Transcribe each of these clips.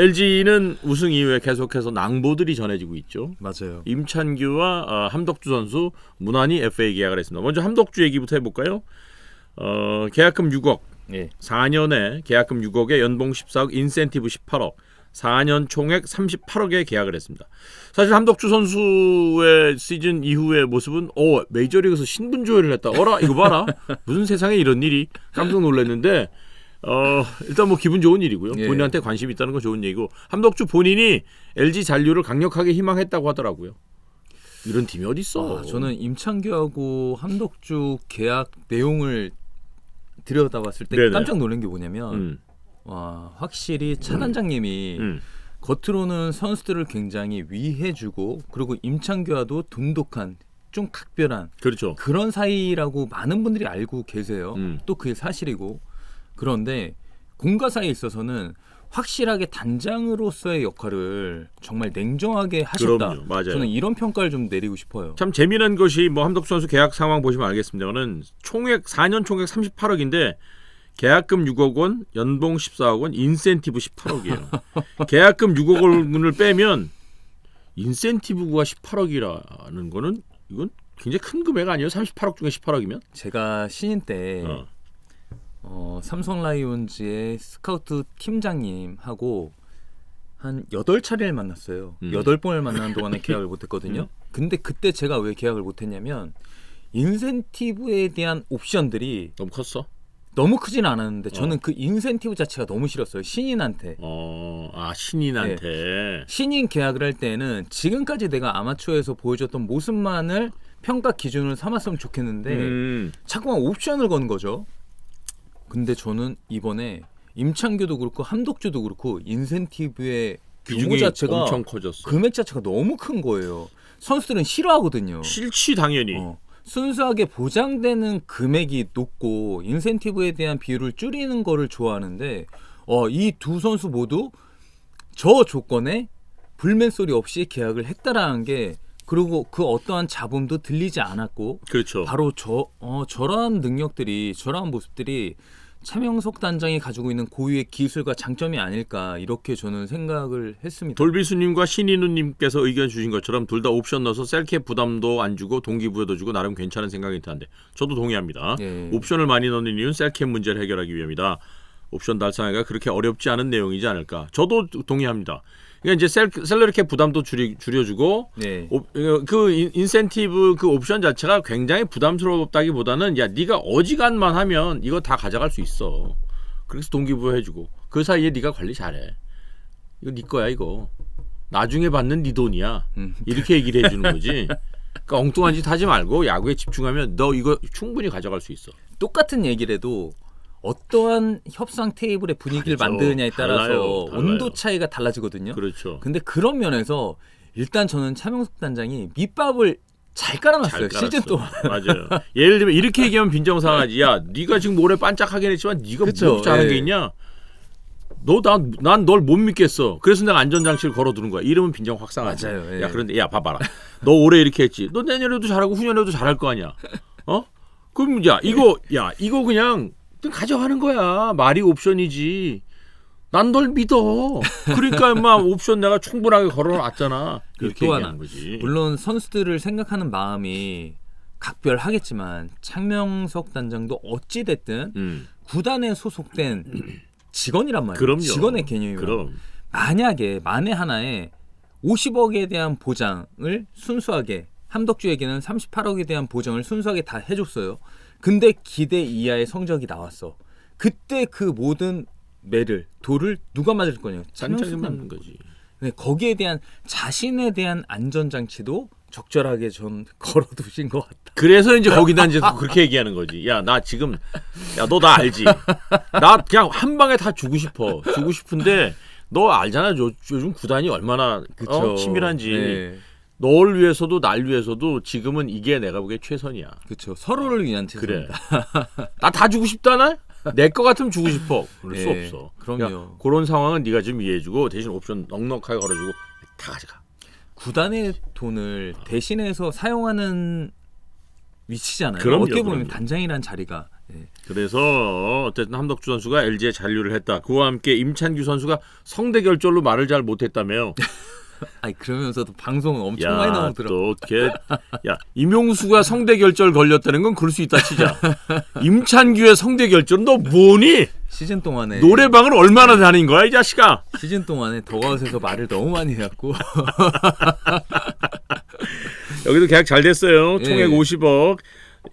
LG는 우승 이후에 계속해서 낭보들이 전해지고 있죠. 맞아요. 임찬규와 어, 함덕주 선수 무난히 FA 계약을 했습니다. 먼저 함덕주 얘기부터 해볼까요? 어, 계약금 6억, 예. 4년에 계약금 6억에 연봉 14억, 인센티브 18억, 4년 총액 38억에 계약을 했습니다. 사실 함덕주 선수의 시즌 이후의 모습은 어 메이저리그에서 신분 조회를 했다. 어라 이거 봐라 무슨 세상에 이런 일이 깜짝 놀랐는데 어 일단 뭐 기분 좋은 일이고요. 예. 본인한테 관심 이 있다는 건 좋은 얘기고 함덕주 본인이 LG 잔류를 강력하게 희망했다고 하더라고요. 이런 팀이 어디 있어? 아, 저는 임창규하고 함덕주 계약 내용을 들여다봤을 때 네네. 깜짝 놀란 게 뭐냐면 음, 와 확실히 차 단장님이 음. 겉으로는 선수들을 굉장히 위해주고 그리고 임창규와도 돈독한 좀 각별한 그렇죠. 그런 사이라고 많은 분들이 알고 계세요. 음. 또 그게 사실이고 그런데 공과사에 있어서는 확실하게 단장으로서의 역할을 정말 냉정하게 하셨다. 그럼요. 맞아요. 저는 이런 평가를 좀 내리고 싶어요. 참 재미난 것이 뭐 함덕 선수 계약 상황 보시면 알겠습니다만은 총액 4년 총액 38억인데 계약금 6억 원, 연봉 14억 원, 인센티브 18억이에요. 계약금 6억 원을 빼면 인센티브가 18억이라는 거는 이건 굉장히 큰 금액 아니에요? 38억 중에 18억이면? 제가 신인 때 어. 어, 삼성 라이온즈의 스카우트 팀장님하고 한 여덟 차례를 만났어요. 음. 여덟 번을 만나는 동안에 계약을 못했거든요. 근데 그때 제가 왜 계약을 못했냐면 인센티브에 대한 옵션들이 너무 컸어? 너무 크진 않았는데 저는 그 인센티브 자체가 너무 싫었어요. 신인한테. 어, 아 신인한테. 신인 계약을 할 때는 지금까지 내가 아마추어에서 보여줬던 모습만을 평가 기준으로 삼았으면 좋겠는데 음, 자꾸만 옵션을 거는 거죠. 근데 저는 이번에 임창규도 그렇고 함덕주도 그렇고 인센티브의 규모 비중이 자체가 엄청 커졌어. 금액 자체가 너무 큰 거예요. 선수들은 싫어하거든요. 싫지 당연히. 어, 순수하게 보장되는 금액이 높고 인센티브에 대한 비율을 줄이는 거를 좋아하는데 어, 이 두 선수 모두 저 조건에 불맨 소리 없이 계약을 했다라는 게 그리고 그 어떠한 잡음도 들리지 않았고 그렇죠. 바로 저 어, 저러한 능력들이 저러한 모습들이 차명석 단장이 가지고 있는 고유의 기술과 장점이 아닐까 이렇게 저는 생각을 했습니다. 돌비수님과 신인우님께서 의견 주신 것처럼 둘 다 옵션 넣어서 셀캡 부담도 안 주고 동기부여도 주고 나름 괜찮은 생각이 드는데 저도 동의합니다. 예. 옵션을 많이 넣는 이유는 셀캡 문제를 해결하기 위함이다. 옵션 달성하기가 그렇게 어렵지 않은 내용이지 않을까. 저도 동의합니다. 그러니까 이제 셀, 셀러리캡 부담도 줄이, 줄여주고 네. 오- 그 인- 인센티브 그 옵션 자체가 굉장히 부담스럽다기보다는 야 네가 어지간만 하면 이거 다 가져갈 수 있어. 그래서 동기부여 해주고 그 사이에 네가 관리 잘해. 이거 네 거야 이거. 나중에 받는 네 돈이야. 음. 이렇게 얘기를 해주는 거지. 그러니까 엉뚱한 짓 하지 말고 야구에 집중하면 너 이거 충분히 가져갈 수 있어. 똑같은 얘기를 해도 어떠한 협상 테이블의 분위기를 다르죠. 만드느냐에 따라서 달라요. 달라요. 온도 차이가 달라지거든요. 그렇죠. 근데 그런 면에서 일단 저는 차명석 단장이 밑밥을 잘 깔아놨어요. 잘 시즌. 동안. 맞아요. 예를 들면 이렇게 얘기하면 빈정상하지. 야, 네가 지금 올해 반짝하긴 했지만 네가. 뭐 잘한 게 예. 있냐? 너난 널 못 믿겠어. 그래서 내가 안전장치를 걸어두는 거야. 이러면 빈정 확 상하지. 맞아요. 예. 야, 그런데 야, 봐봐라. 너 올해 이렇게 했지. 너 내년에도 잘하고 후년에도 잘할 거 아니야. 어? 그럼 야, 이거 야, 이거 그냥 그냥 가져가는 거야. 말이 옵션이지. 난 널 믿어. 그러니까 인마 옵션 내가 충분하게 걸어놨잖아. 이렇게 또 하나. 거지. 물론 선수들을 생각하는 마음이 각별하겠지만 창명석 단장도 어찌 됐든 음, 구단에 소속된 직원이란 말이에요. 그럼요. 직원의 개념이면 그럼. 만약에 만에 하나에 50억에 대한 보장을 순수하게 함덕주에게는 38억에 대한 보장을 순수하게 다 해줬어요. 근데 기대 이하의 성적이 나왔어. 그때 그 모든 매를 돌을 누가 맞을 거냐? 단장이 맞는 거지. 네, 거기에 대한 자신에 대한 안전 장치도 적절하게 좀 걸어두신 것 같다. 그래서 이제 거기다 이제 그렇게 얘기하는 거지. 야, 나 지금, 야, 너 나 알지? 나 그냥 한 방에 다 주고 싶어. 주고 싶은데, 너 알잖아. 요, 요즘 구단이 얼마나 어, 치밀한지. 네, 널 위해서도 날 위해서도 지금은 이게 내가 보기에 최선이야. 그렇죠. 서로를 위한 그래. 최선입니다. 나다 주고 싶다 나? 내거 같으면 주고 싶어. 그럴 수 네, 없어. 그럼요. 야, 그런 상황은 네가 좀 이해해주고 대신 옵션 넉넉하게 걸어주고 다 가져가. 구단의 돈을 대신해서 사용하는 위치잖아요. 그럼요, 어떻게 보면 그럼요. 단장이란 자리가 그래서 어쨌든 함덕주 선수가 LG에 잔류를 했다. 그와 함께 임찬규 선수가 성대 결절로 말을 잘 못했다며요. 아니 그러면서도 방송은 엄청 많이 나오더라고. 야또걔 야 임용수가 성대 결절 걸렸다는 건 그럴 수 있다 치자. 임찬규의 성대 결절은 너 뭐니? 시즌 동안에 노래방을 얼마나 다닌 거야 이 자식아? 시즌 동안에 더가웃에서 말을 너무 많이 해갖고 여기도 계약 잘 됐어요. 예. 총액 50억,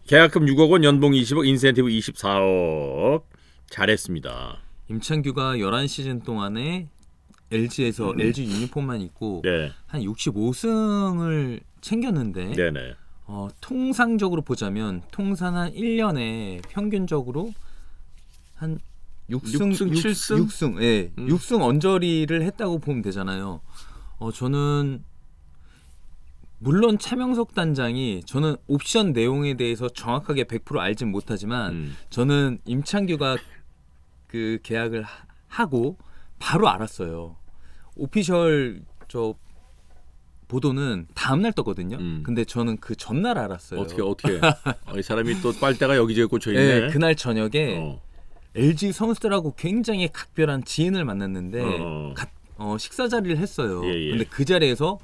계약금 6억 원, 연봉 20억, 인센티브 24억. 잘했습니다. 임창규가 11시즌 동안에 LG에서 LG 유니폼만 입고 음. 네, 한 65승을 챙겼는데 네, 네. 어, 통상적으로 보자면 통산 한 1년에 평균적으로 한 6승, 육승, 칠승? 6승, 예, 음. 6승 언저리를 했다고 보면 되잖아요. 어, 저는 물론 차명석 단장이 저는 옵션 내용에 대해서 정확하게 100% 알진 못하지만 음. 저는 임창규가 그 계약을 하- 하고 바로 알았어요. 오피셜 저 보도는 다음 날 떴거든요. 음. 근데 저는 그 전날 알았어요. 어떻게 어떻게? 어, 이 사람이 또 빨대가 여기저기 꽂혀 예, 있네. 그날 저녁에 어. LG 선수들하고 굉장히 각별한 지인을 만났는데 어. 가- 어, 식사 자리를 했어요. 예, 예. 근데 그 자리에서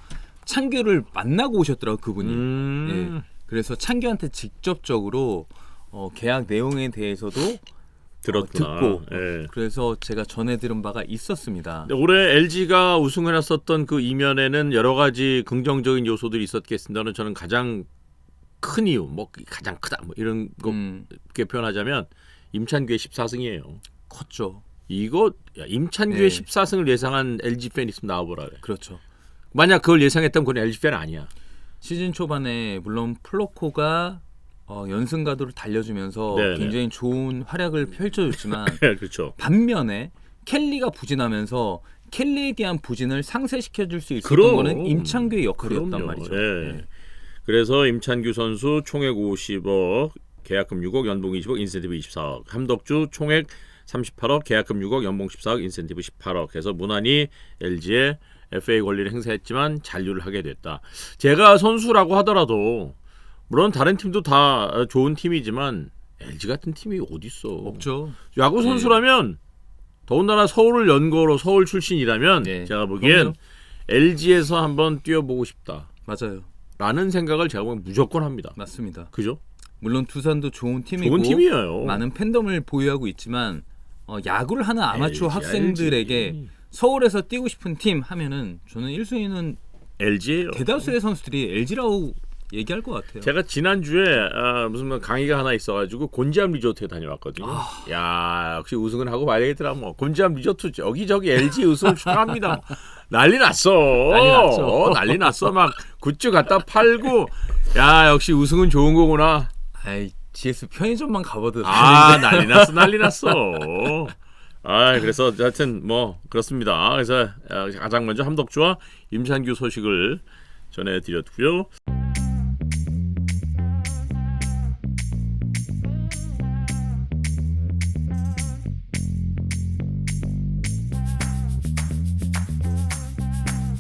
창규를 만나고 오셨더라고 그분이. 음. 예. 그래서 창규한테 직접적으로 어, 계약 내용에 대해서도 들었구나. 어, 듣고. 예. 그래서 제가 전해 들은 바가 있었습니다. 올해 LG가 우승을 했었던 그 이면에는 여러 가지 긍정적인 요소들이 있었겠습니다는 저는 가장 큰 이유, 뭐 가장 크다, 뭐 이런 음, 거 표현하자면 임찬규의 14승이에요. 컸죠. 이거 야, 임찬규의 네. 14승을 예상한 LG 팬 있으면 나와보라 그래. 그렇죠. 만약 그걸 예상했다면 그건 LG 팬 아니야. 시즌 초반에 물론 플로코가 어, 연승 가도를 달려주면서 네네. 굉장히 좋은 활약을 펼쳐줬지만 그렇죠. 반면에 켈리가 부진하면서 켈리에 대한 부진을 상쇄시켜줄 수 있었던 그럼. 거는 임창규의 역할이었단 그럼요. 말이죠. 예. 예. 그래서 임찬규 선수 총액 50억, 계약금 6억, 연봉 20억, 인센티브 24억. 함덕주 총액 38억, 계약금 6억, 연봉 14억, 인센티브 18억. 해서 무난히 LG에 FA 권리를 행사했지만 잔류를 하게 됐다. 제가 선수라고 하더라도 물론 다른 팀도 다 좋은 팀이지만 LG 같은 팀이 어디 있어? 없죠. 야구 네. 선수라면 더군다나 서울을 연고로 서울 출신이라면 네. 제가 보기엔 그럼요. LG에서 한번 뛰어보고 싶다. 맞아요. 라는 생각을 제가 보면 무조건 합니다. 맞습니다. 그죠? 물론 두산도 좋은 팀이고 좋은 팀이에요. 많은 팬덤을 보유하고 있지만 어, 야구를 하는 아마추어 LG, 학생들에게 LG. 서울에서 뛰고 싶은 팀 하면은 저는 1순위는 LG예요. 대다수의 선수들이 LG라고 얘기할 것 같아요. 제가 지난주에 아, 무슨 뭐 강의가 하나 있어가지고 곤지암 리조트에 다녀왔거든요. 아. 야 역시 우승은 하고 말야겠더라. 뭐 곤지암 리조트 여기저기 LG 우승을 축하합니다. 난리 났어. 난리 났죠. 어, 난리 났어. 막 굿즈 갖다 팔고 야 역시 우승은 좋은 거구나. 아이 GS 편의점만 가봐도 아 난리 났어 난리 났어. 아 그래서 하여튼 뭐 그렇습니다. 그래서 아, 가장 먼저 함덕주와 임찬규 소식을 전해드렸고요.